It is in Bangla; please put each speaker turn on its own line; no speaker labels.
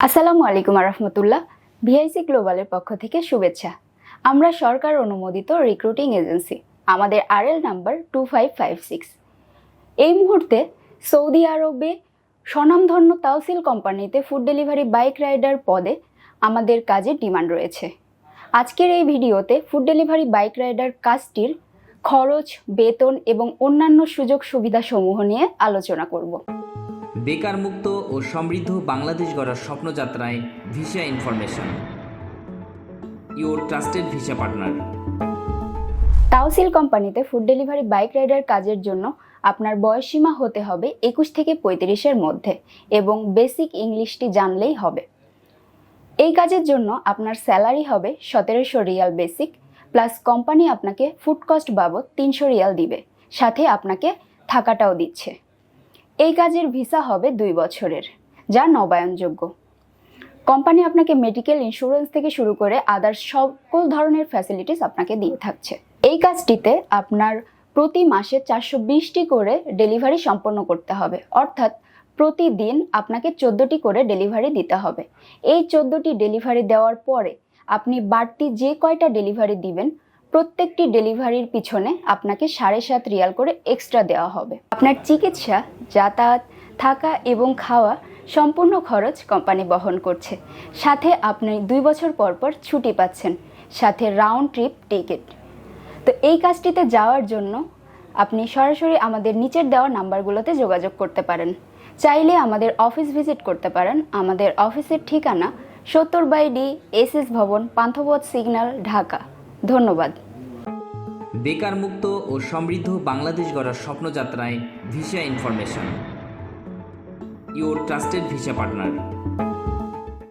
আসসালামু আলাইকুম রহমতুল্লাহ, ভিআইসি গ্লোবালের পক্ষ থেকে শুভেচ্ছা। আমরা সরকার অনুমোদিত রিক্রুটিং এজেন্সি, আমাদের RL number two five five six. এই মুহূর্তে সৌদি আরবে স্বনামধন্য তাওসিল কোম্পানিতে ফুড ডেলিভারি বাইক রাইডার পদে আমাদের কাজের ডিমান্ড রয়েছে। আজকের এই ভিডিওতে ফুড ডেলিভারি বাইক রাইডার কাজটির খরচ, বেতন এবং অন্যান্য সুযোগ সুবিধাসমূহ নিয়ে আলোচনা করব।
বেকার মুক্ত ও সমৃদ্ধ বাংলাদেশ গড়ার স্বপ্নযাত্রায় visa information. Your trusted visa partner.
তাওসিল কোম্পানিতে ফুড ডেলিভারি বাইক রাইডার কাজের জন্য আপনার বয়সসীমা হতে হবে একুশ থেকে পঁয়ত্রিশের মধ্যে এবং বেসিক ইংলিশটি জানলেই হবে। এই কাজের জন্য আপনার স্যালারি হবে সতেরোশো রিয়াল বেসিক, প্লাস কোম্পানি আপনাকে ফুড কস্ট বাবদ তিনশো রিয়াল দিবে, সাথে আপনাকে থাকাটাও দিচ্ছে। এই কাজের ভিসা হবে দুই বছরের, যা নবায়নযোগ্য। কোম্পানি আপনাকে মেডিকেল ইন্স্যুরেন্স থেকে শুরু করে আদার্স সকল ধরনের ফ্যাসিলিটিস আপনাকে দিয়ে থাকছে। এই কাজটিতে আপনার প্রতি মাসে চারশো বিশটি করে ডেলিভারি সম্পন্ন করতে হবে। অর্থাৎ প্রতিদিন আপনাকে চোদ্দোটি করে ডেলিভারি দিতে হবে। এই চোদ্দোটি ডেলিভারি দেওয়ার পরে আপনি বাড়তি যে কয়টা ডেলিভারি দিবেন প্রত্যেকটি ডেলিভারির পিছনে আপনাকে সাড়ে সাত রিয়াল করে এক্সট্রা দেওয়া হবে। আপনার চিকিৎসা, যাতায়াত, থাকা এবং খাওয়া সম্পূর্ণ খরচ কোম্পানি বহন করছে। সাথে আপনি দুই বছর পর পর ছুটি পাচ্ছেন। সাথে রাউন্ড ট্রিপ টিকিট তো এই কাজটিতে যাওয়ার জন্য আপনি সরাসরি আমাদের নিচের দেওয়া নাম্বারগুলোতে যোগাযোগ করতে পারেন। চাইলে আমাদের অফিস ভিজিট করতে পারেন। আমাদের অফিসের ঠিকানা সত্তর বাই ডি এস এস ভবন, পান্থপথ সিগন্যাল, ঢাকা। ধন্যবাদ।
বেকার মুক্ত ও সমৃদ্ধ বাংলাদেশ গড়ার স্বপ্নযাত্রায় visa information. Your trusted visa partner.